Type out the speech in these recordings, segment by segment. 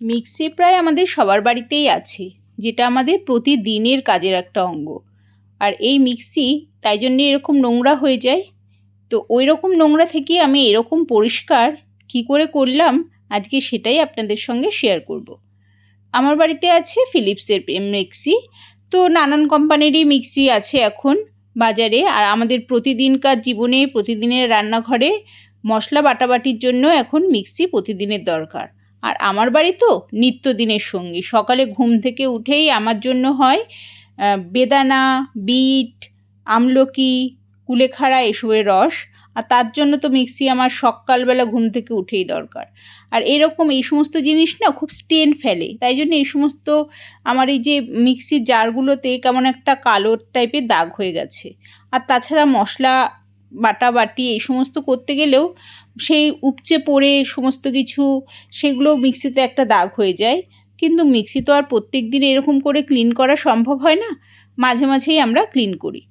Mixie প্রায় আমাদের সবার বাড়িতেই আছে, যেটা আমাদের প্রতিদিনের কাজের একটা অঙ্গ। আর এই মিক্সি তাই জন্যে এরকম নোংরা হয়ে যায়। তো ওই রকম নোংরা থেকে আমি এরকম পরিষ্কার কি করে করলাম, আজকে সেটাই আপনাদের সঙ্গে শেয়ার করব। আমার বাড়িতে আছে ফিলিপসের মিক্সি। তো নানান কোম্পানিরই মিক্সি আছে এখন বাজারে। আর আমাদের প্রতিদিনকার জীবনে, প্রতিদিনের রান্নাঘরে মশলা বাটাবাটির জন্য এখন মিক্সি প্রতিদিনের দরকার। আর আমার বাড়ি তো নিত্যদিনের সঙ্গী। সকালে ঘুম থেকে উঠেই আমার জন্য হয় বেদানা, বিট, আমলকি, কুলেখাড়া এসবের রস। আর তার জন্য তো মিক্সি আমার সকালবেলা ঘুম থেকে উঠেই দরকার। আর এরকম এই সমস্ত জিনিস না খুব স্টেন ফেলে। তাই জন্য এই সমস্ত আমার এই যে মিক্সির জারগুলোতে কেমন একটা কালো টাইপের দাগ হয়ে গেছে। আর তাছাড়া মশলা বাটা বাটি এই সমস্ত করতে গেলেও সেই উপচে পড়ে সমস্ত কিছু সেগুলো মিক্সিতে একটা দাগ হয়ে যায়। কিন্তু মিক্সি তো আর প্রত্যেক দিন এরকম করে ক্লিন করা সম্ভব হয় না। মাঝে মাঝেই আমরা ক্লিন করি।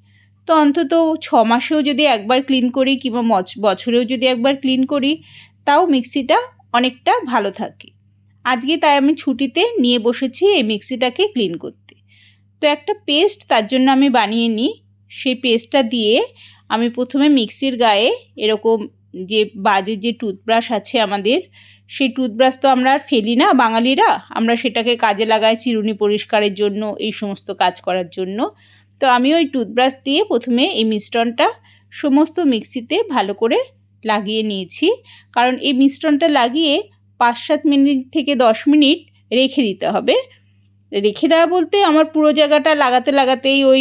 তো অন্তত ছ মাসেও যদি একবার ক্লিন করি কিংবা বছরেও যদি একবার ক্লিন করি, তাও মিক্সিটা অনেকটা ভালো থাকে। আজকে তাই আমি ছুটিতে নিয়ে বসেছি এই মিক্সিটাকে ক্লিন করতে। তো একটা পেস্ট তার জন্য আমি বানিয়ে নিই। সেই পেস্টটা দিয়ে আমি প্রথমে মিক্সির গায়ে এরকম যে বাজে যে টুথব্রাশ আছে আমাদের, সেই টুথব্রাশ তো আমরা আর ফেলি না বাঙালিরা। আমরা সেটাকে কাজে লাগাই চিরুনি পরিষ্কারের জন্য, এই সমস্ত কাজ করার জন্য। তো আমি ওই টুথব্রাশ দিয়ে প্রথমে এই মিশ্রণটা সমস্ত মিক্সিতে ভালো করে লাগিয়ে নিয়েছি। কারণ এই মিশ্রণটা লাগিয়ে পাঁচ সাত মিনিট থেকে দশ মিনিট রেখে দিতে হবে। রেখে দেওয়া বলতে আমার পুরো জায়গাটা লাগাতে, লাগাতেই ওই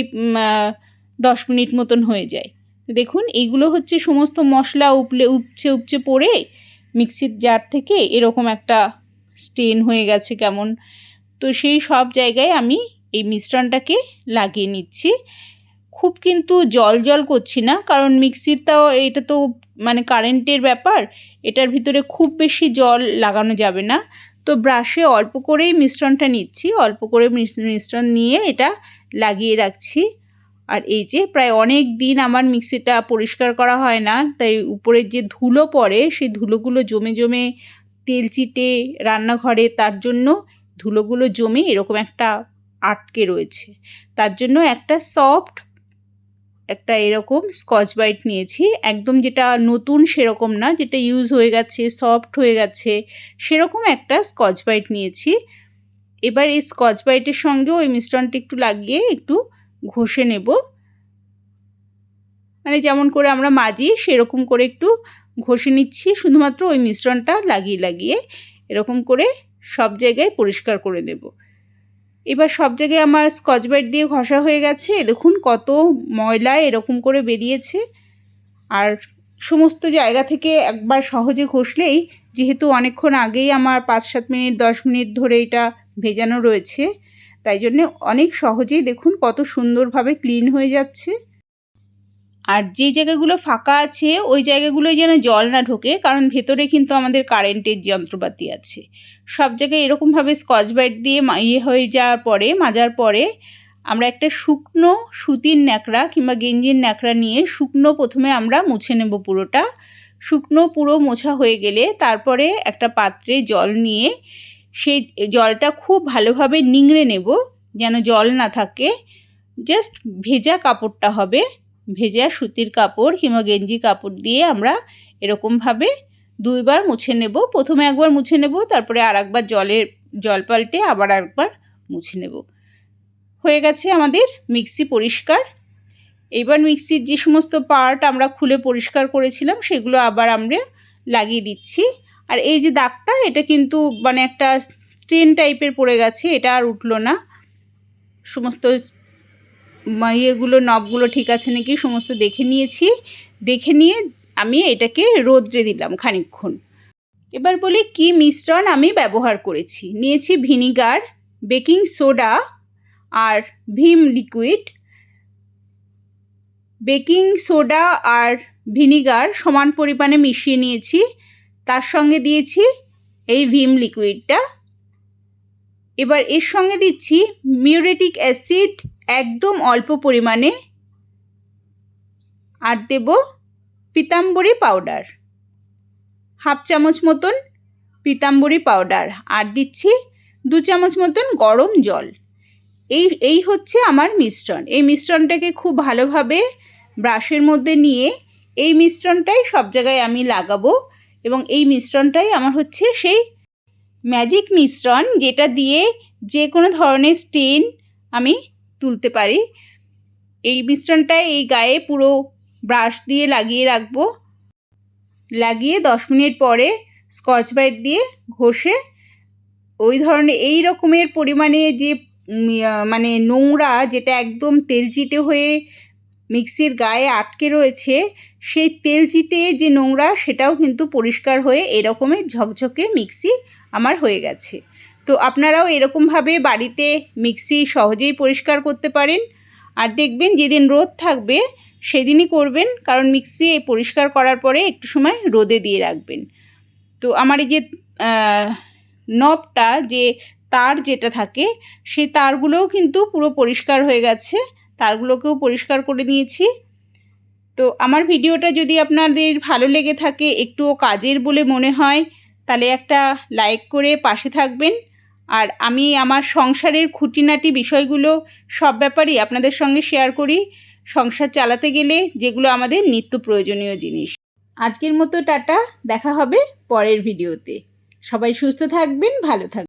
দশ মিনিট মতন হয়ে যায়। দেখুন এইগুলো হচ্ছে সমস্ত মশলা উপলে, উপচে উপচে পড়ে মিক্সির জার থেকে এরকম একটা স্টেন হয়ে গেছে কেমন। তো সেই সব জায়গায় আমি এই মিশ্রণটাকে লাগিয়ে নিচ্ছি। খুব কিন্তু জল জল করছি না, কারণ মিক্সির তাও এটা তো মানে কারেন্টের ব্যাপার, এটার ভিতরে খুব বেশি জল লাগানো যাবে না। তো ব্রাশে অল্প করেই মিশ্রণটা নিচ্ছি, অল্প করে মিশ্রণ নিয়ে এটা লাগিয়ে রাখছি। আর এই যে প্রায় অনেক দিন আমার মিক্সিটা পরিষ্কার করা হয় না, তাই উপরের যে ধুলো পড়ে সেই ধুলোগুলো জমে জমে তেল চিটে রান্নাঘরে, তার জন্য ধুলোগুলো জমে এরকম একটা আটকে রয়েছে। তার জন্য একটা সফট একটা এরকম স্কচ বাইট নিয়েছি। একদম যেটা নতুন সেরকম না, যেটা ইউজ হয়ে গেছে, সফট হয়ে গেছে, সেরকম একটা স্কচ বাইট নিয়েছি। এবার এই স্কচ বাইটের সঙ্গেও ওই মিশ্রণটা একটু লাগিয়ে একটু ঘষে নেব। মানে যেমন করে আমরা মাজি, সেরকম করে একটু ঘষে নিচ্ছি। শুধুমাত্র ওই মিশ্রণটা লাগিয়ে লাগিয়ে এরকম করে সব জায়গায় পরিষ্কার করে দেব এবার সব জায়গায় আমার স্কচ ব্রাইট দিয়ে ঘষা হয়ে গেছে। দেখুন কত ময়লা এরকম করে বেরিয়েছে। আর সমস্ত জায়গা থেকে একবার সহজে ঘষলেই, যেহেতু অনেকক্ষণ আগেই আমার পাঁচ সাত মিনিট, দশ মিনিট ধরে এটা ভেজানো রয়েছে তাই জন্যে অনেক সহজেই দেখুন কত সুন্দরভাবে ক্লিন হয়ে যাচ্ছে। আর যে জায়গাগুলো ফাঁকা আছে, ওই জায়গাগুলোয় যেন জল না ঢোকে, কারণ ভেতরে কিন্তু আমাদের কারেন্টের যন্ত্রপাতি আছে। সব জায়গায় এরকমভাবে স্কচ ব্রাইট দিয়ে ইয়ে হয়ে যাওয়ার পরে, মাজার পরে, আমরা একটা শুকনো সুতির ন্যাকড়া কিংবা গেঞ্জির ন্যাকড়া নিয়ে শুকনো প্রথমে আমরা মুছে নেব পুরোটা। শুকনো পুরো মোছা হয়ে গেলে তারপরে একটা পাত্রে জল নিয়ে সেই জলটা খুব ভালোভাবে নিংড়ে নেব, যেন জল না থাকে। জাস্ট ভেজা কাপড়টা হবে। ভেজা সুতির কাপড় কিংবা গেঞ্জি কাপড় দিয়ে আমরা এরকমভাবে দুইবার মুছে নেব। প্রথমে একবার মুছে নেব, তারপরে আর একবার জলের জল পাল্টে আবার একবার মুছে নেব। হয়ে গেছে আমাদের মিক্সি পরিষ্কার। এবার মিক্সির যে সমস্ত পার্ট আমরা খুলে পরিষ্কার করেছিলাম, সেগুলো আবার আমরা লাগিয়ে দিচ্ছি। আর এই যে দাগটা, এটা কিন্তু মানে একটা স্ট্রেন টাইপের পড়ে গেছে, এটা আর উঠল না। সমস্ত ইয়েগুলো নবগুলো ঠিক আছে নাকি সমস্ত দেখে নিয়েছি। দেখে নিয়ে আমি এটাকে রোদ্রে দিলাম খানিক্ষণ এবার বলি কি মিশ্রণ আমি ব্যবহার করেছি। নিয়েছি ভিনিগার, বেকিং সোডা আর ভিম লিকুইড। বেকিং সোডা আর ভিনিগার সমান পরিমাণে মিশিয়ে নিয়েছি। তার সঙ্গে দিয়েছি এই ভিম লিকুইডটা। এবার এর সঙ্গে দিচ্ছি মিউরেটিক অ্যাসিড একদম অল্প পরিমাণে। আর দেব পিতাম্বরী পাউডার। হাফ চামচ মতন পিতাম্বরী পাউডার। আর দিচ্ছি দু চামচ মতন গরম জল। এই এই হচ্ছে আমার মিশ্রণ। এই মিশ্রণটাকে খুব ভালোভাবে ব্রাশের মধ্যে নিয়ে এই মিশ্রণটাই সব জায়গায় আমি লাগাবো। এবং এই মিশ্রণটাই আমার হচ্ছে সেই ম্যাজিক মিশ্রণ, যেটা দিয়ে যে কোনো ধরনের স্টেন আমি তুলতে পারি। এই মিশ্রণটা এই গায়ে পুরো ব্রাশ দিয়ে লাগিয়ে রাখব। লাগিয়ে দশ মিনিট পরে স্কচ ব্রাইট দিয়ে ঘষে ওই ধরনের এই রকমের পরিমাণে যে মানে নোংরা যেটা একদম তেলচিটে হয়ে মিক্সির গায়ে আটকে রয়েছে সেই তেল চিটে যে নোংরা, সেটাও কিন্তু পরিষ্কার হয়ে এরকমের ঝকঝকে মিক্সি আমার হয়ে গেছে। তো আপনারাও এরকমভাবে বাড়িতে মিক্সি সহজেই পরিষ্কার করতে পারেন। আর দেখবেন যেদিন রোদ থাকবে, সেদিনই করবেন, কারণ মিক্সি পরিষ্কার করার পরে একটু সময় রোদে দিয়ে রাখবেন। তো আমার এই যে নবটা যে তার যেটা থাকে, সেই তারগুলোও কিন্তু পুরো পরিষ্কার হয়ে গেছে। তারগুলোকেও পরিষ্কার করে নিয়েছি। তো আমার ভিডিওটা যদি আপনাদের ভালো লেগে থাকে, একটুও কাজের বলে মনে হয়, তাহলে একটা লাইক করে পাশে থাকবেন। আর আমি আমার সংসারের খুঁটিনাটি বিষয়গুলো সব ব্যাপারেই আপনাদের সঙ্গে শেয়ার করি। সংসার চালাতে গেলে যেগুলো আমাদের নিত্য প্রয়োজনীয় জিনিস। আজকের মতো টাটা, দেখা হবে পরের ভিডিওতে। সবাই সুস্থ থাকবেন, ভালো থাকবেন।